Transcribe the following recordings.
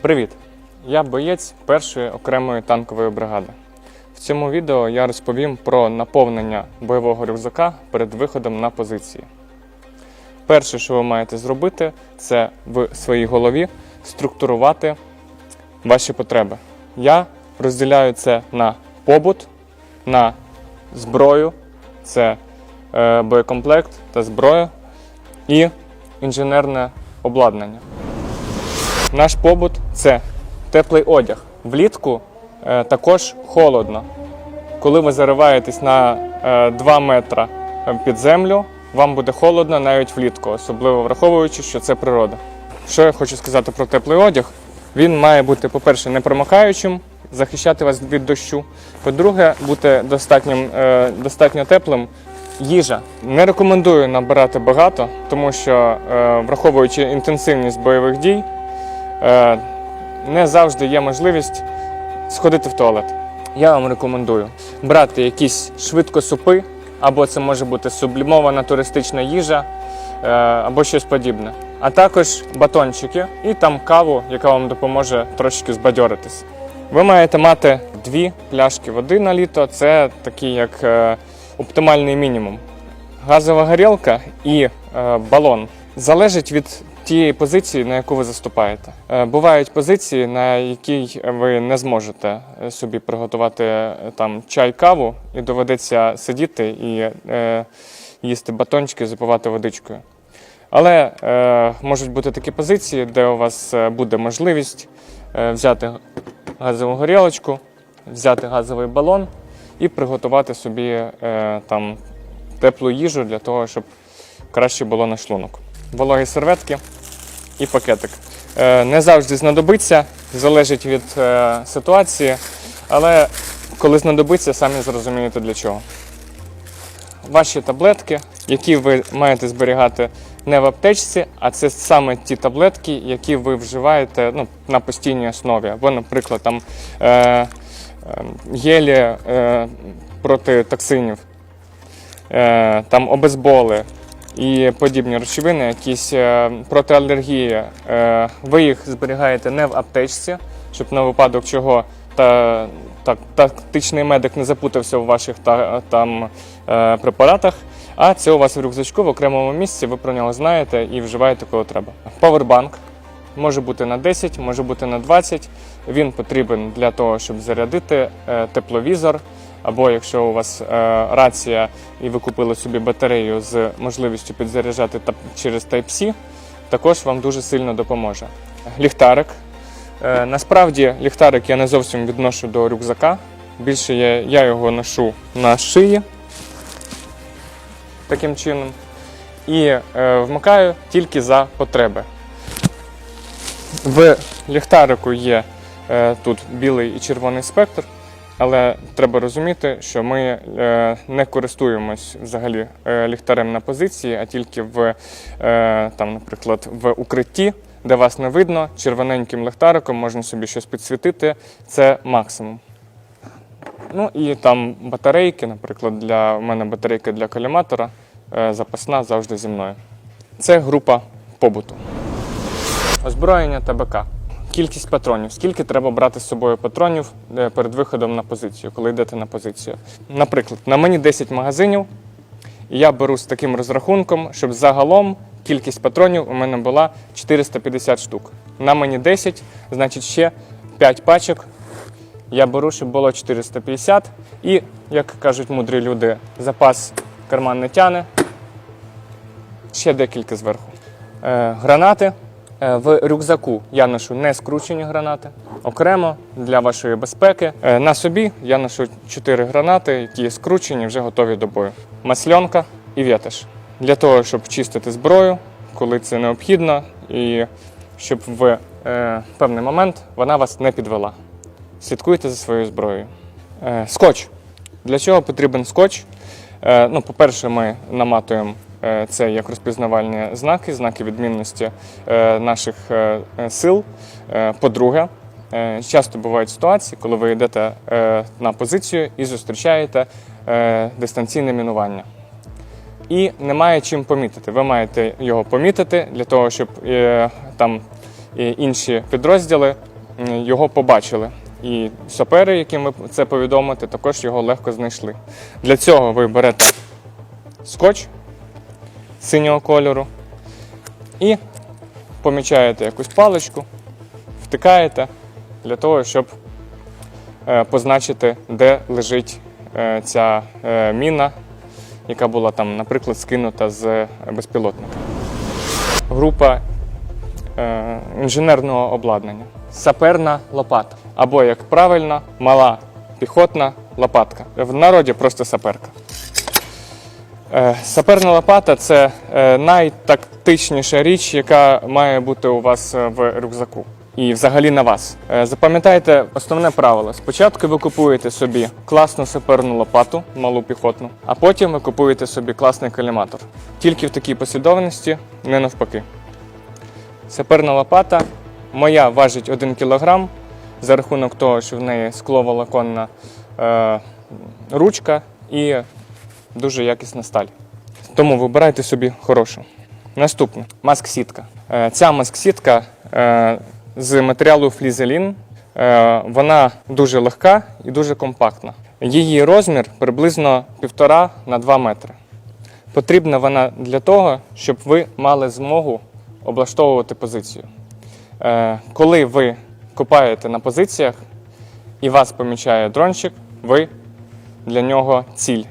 Привіт! Я боєць першої окремої танкової бригади. В цьому відео я розповім про наповнення бойового рюкзака перед виходом на позиції. Перше, що ви маєте зробити, це в своїй голові структурувати ваші потреби. Я розділяю це на побут, на зброю, це е, боєкомплект та зброя і інженерне обладнання. Наш побут це теплий одяг. Влітку е, також холодно. Коли ви зариваєтесь на е, 2 метра е, під землю, вам буде холодно навіть влітку, особливо враховуючи, що це природа. Що я хочу сказати про теплий одяг? Він має бути, по-перше, непромокаючим, захищати вас від дощу. По-друге, бути достатнім, е, достатньо теплим. Їжа не рекомендую набирати багато, тому що, е, враховуючи інтенсивність бойових дій, е, не завжди є можливість сходити в туалет. Я вам рекомендую брати якісь швидкосупи, або це може бути сублімована туристична їжа, е, або щось подібне. А також батончики і там каву, яка вам допоможе трошки збадьоритись. Ви маєте мати дві пляшки води на літо, це такий як е, оптимальний мінімум. Газова горілка і е, балон залежить від тієї позиції, на яку ви заступаєте. Е, бувають позиції, на якій ви не зможете е, собі приготувати е, там чай, каву, і доведеться сидіти і е, їсти батончики, запивати водичкою. Але е, можуть бути такі позиції, де у вас буде можливість взяти газову горілочку, взяти газовий балон і приготувати собі е, там теплу їжу для того, щоб краще було на шлунок. Вологі серветки і пакетик. Е, не завжди знадобиться, залежить від е, ситуації, але коли знадобиться, самі зрозумієте для чого. Ваші таблетки, які ви маєте зберігати не в аптечці, а це саме ті таблетки, які ви вживаєте ну, на постійній основі. Або, наприклад, там е, е, гелі е, проти токсинів, е, там обезболи і подібні речовини, якісь е, проти алергії. Е, ви їх зберігаєте не в аптечці, щоб на випадок чого та, так, тактичний медик не запутався в ваших та, там, е, препаратах. А це у вас в рюкзачку в окремому місці, ви про нього знаєте і вживаєте, коли треба. Павербанк може бути на 10, може бути на 20. Він потрібен для того, щоб зарядити тепловізор. Або якщо у вас е, рація і ви купили собі батарею з можливістю підзаряджати через Type-C, також вам дуже сильно допоможе. Ліхтарик. Е, насправді ліхтарик я не зовсім відношу до рюкзака. Більше я, я його ношу на шиї таким чином. І е, вмикаю тільки за потреби. В ліхтарику є е, тут білий і червоний спектр, але треба розуміти, що ми е, не користуємось взагалі е, ліхтарем на позиції, а тільки в, е, там, наприклад, в укритті, де вас не видно, червоненьким ліхтариком можна собі щось підсвітити. Це максимум. Ну і там батарейки, наприклад, для у мене батарейка для коліматора, запасна завжди зі мною. Це група побуту. Озброєння ТБК. Кількість патронів. Скільки треба брати з собою патронів е, перед виходом на позицію, коли йдете на позицію. Наприклад, на мені 10 магазинів, і я беру з таким розрахунком, щоб загалом кількість патронів у мене була 450 штук. На мені 10, значить ще 5 пачок. Я беру, щоб було 450. І, як кажуть мудрі люди, запас карман не тяне. Ще декілька зверху. Е, гранати. Е, В рюкзаку я ношу не скручені гранати. Окремо для вашої безпеки. Е, На собі я ношу 4 гранати, які скручені, вже готові до бою. Масльонка і вєтеш. Для того, щоб чистити зброю, коли це необхідно, і щоб в е, певний момент вона вас не підвела. Слідкуйте за своєю зброєю. Е, скотч. Для чого потрібен скотч? Е, ну, по-перше, ми наматуємо це як розпізнавальні знаки, знаки відмінності е, наших е, е, сил. Е, по-друге, е, часто бувають ситуації, коли ви йдете е, на позицію і зустрічаєте е, дистанційне мінування. І немає чим помітити. Ви маєте його помітити для того, щоб е, там е, інші підрозділи його побачили. І сапери, яким ви це повідомите, також його легко знайшли. Для цього ви берете скотч синього кольору і помічаєте якусь паличку, втикаєте для того, щоб е, позначити, де лежить е, ця е, міна, яка була там, наприклад, скинута з безпілотника. Група інженерного обладнання. Саперна лопата. Або, як правильно, мала піхотна лопатка. В народі просто саперка. Е, Саперна лопата це е, найтактичніша річ, яка має бути у вас е, в рюкзаку. І взагалі на вас. Запам'ятайте основне правило: спочатку ви купуєте собі класну саперну лопату, малу піхотну, а потім ви купуєте собі класний каліматор. Тільки в такій послідовності, не навпаки. Саперна лопата моя важить 1 кг за рахунок того, що в неї скловолоконна е, ручка і дуже якісна сталь. Тому вибирайте собі хорошу. Наступне маск-сітка. Е, Ця маск-сітка е, з матеріалу флізелін. Е, Вона дуже легка і дуже компактна. Її розмір приблизно 1,5 на 2 метри. Потрібна вона для того, щоб ви мали змогу облаштовувати позицію. Коли ви копаєте на позиціях і вас помічає дрончик, ви для нього ціль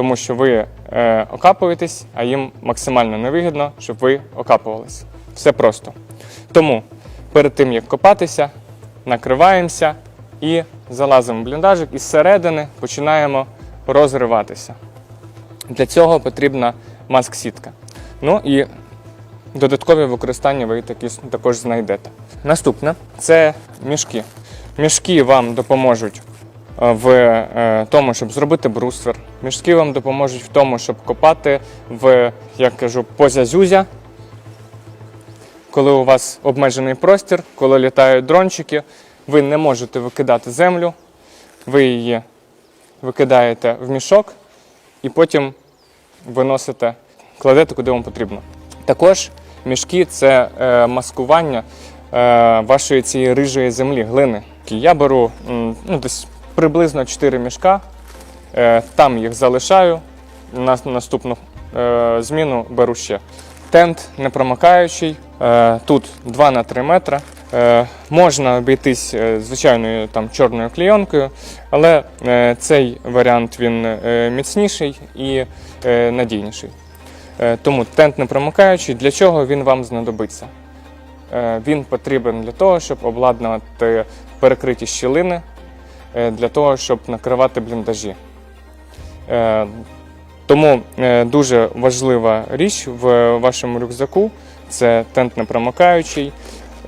тому що ви е, окапуєтесь, а їм максимально невигідно, щоб ви окапувались. Все просто. Тому перед тим як копатися, накриваємося і залазимо в бліндажик і зсередини починаємо розриватися. Для цього потрібна маск-сітка. Ну і додаткові використання ви такі також знайдете. Наступне це мішки. Мішки вам допоможуть в е, тому, щоб зробити бруствер. Мішки вам допоможуть в тому, щоб копати в, як кажу, поза-зюзя. Коли у вас обмежений простір, коли літають дрончики, ви не можете викидати землю, ви її викидаєте в мішок і потім виносите, кладете куди вам потрібно. Також мішки це е, маскування е, вашої цієї рижої землі, глини. Я беру ну, десь приблизно 4 мішка, е, там їх залишаю. На наступну е, зміну беру ще. Тент непромокаючий, е, тут 2 на 3 метри. Можна обійтись звичайною там чорною клейонкою, але цей варіант він міцніший і надійніший. Тому тент не промикаючий. Для чого він вам знадобиться? Він потрібен для того, щоб обладнати перекриті щілини, для того, щоб накривати бліндажі. Е, Тому е, дуже важлива річ в вашому рюкзаку це тент непромикаючий.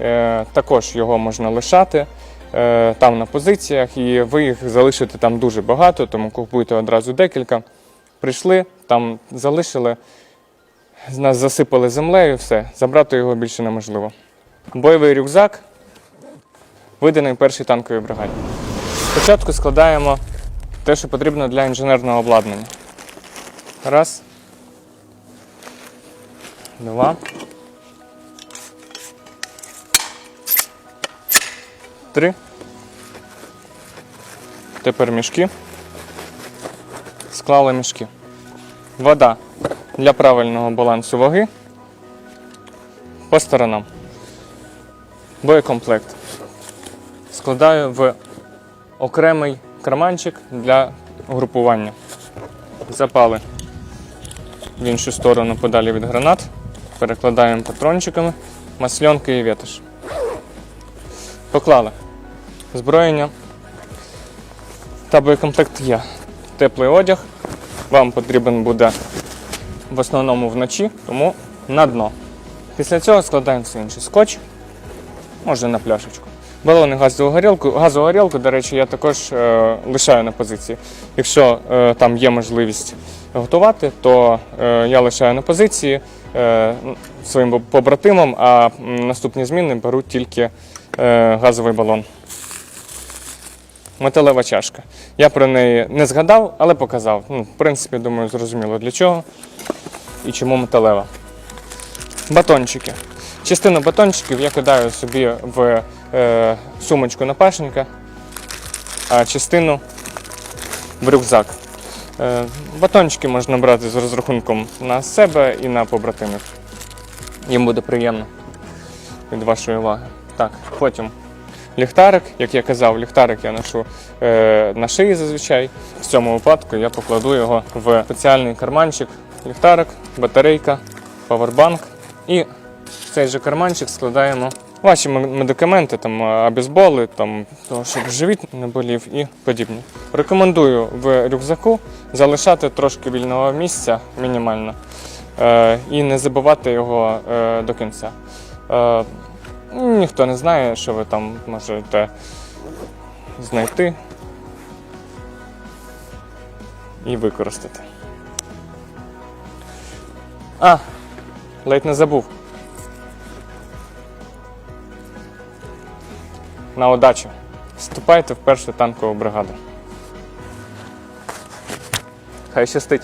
Е, Також його можна лишати е, там на позиціях, і ви їх залишите там дуже багато, тому купуйте одразу декілька. Прийшли, там залишили, нас засипали землею, все, забрати його більше неможливо. Бойовий рюкзак виданий першій танковій бригаді. Спочатку складаємо те, що потрібно для інженерного обладнання. Раз. Два. Три. Тепер мішки. Склали мішки. Вода для правильного балансу ваги по сторонам. Боєкомплект. Складаю в окремий карманчик для групування. Запали в іншу сторону подалі від гранат. Перекладаємо патрончиками, масльонки і ветиш. Поклали. Зброєння та боєкомплект є. Теплий одяг. Вам потрібен буде в основному вночі, тому на дно. Після цього складаємо все інше скотч, може на пляшечку. Балони газову горілку. Газову горілку, до речі, я також е, лишаю на позиції. Якщо е, там є можливість готувати, то е, я лишаю на позиції е, своїм побратимам, а наступні зміни беруть тільки е, газовий балон. Металева чашка. Я про неї не згадав, але показав. Ну, в принципі, думаю, зрозуміло для чого і чому металева. Батончики. Частину батончиків я кидаю собі в е, сумочку напашника, а частину в рюкзак. Е, батончики можна брати з розрахунком на себе і на побратимів. Їм буде приємно від вашої уваги. Так, потім ліхтарик, як я казав, ліхтарик я ношу е, на шиї зазвичай. В цьому випадку я покладу його в спеціальний карманчик. Ліхтарик, батарейка, павербанк. І в цей же карманчик складаємо ваші медикаменти, там абізболи, там того, щоб живіт не болів і подібне. Рекомендую в рюкзаку залишати трошки вільного місця мінімально е, і не забувати його е, до кінця. Е, ніхто не знає, що ви там можете знайти і використати. А, ледь не забув. На удачу. Вступайте в першу танкову бригаду. Хай щастить.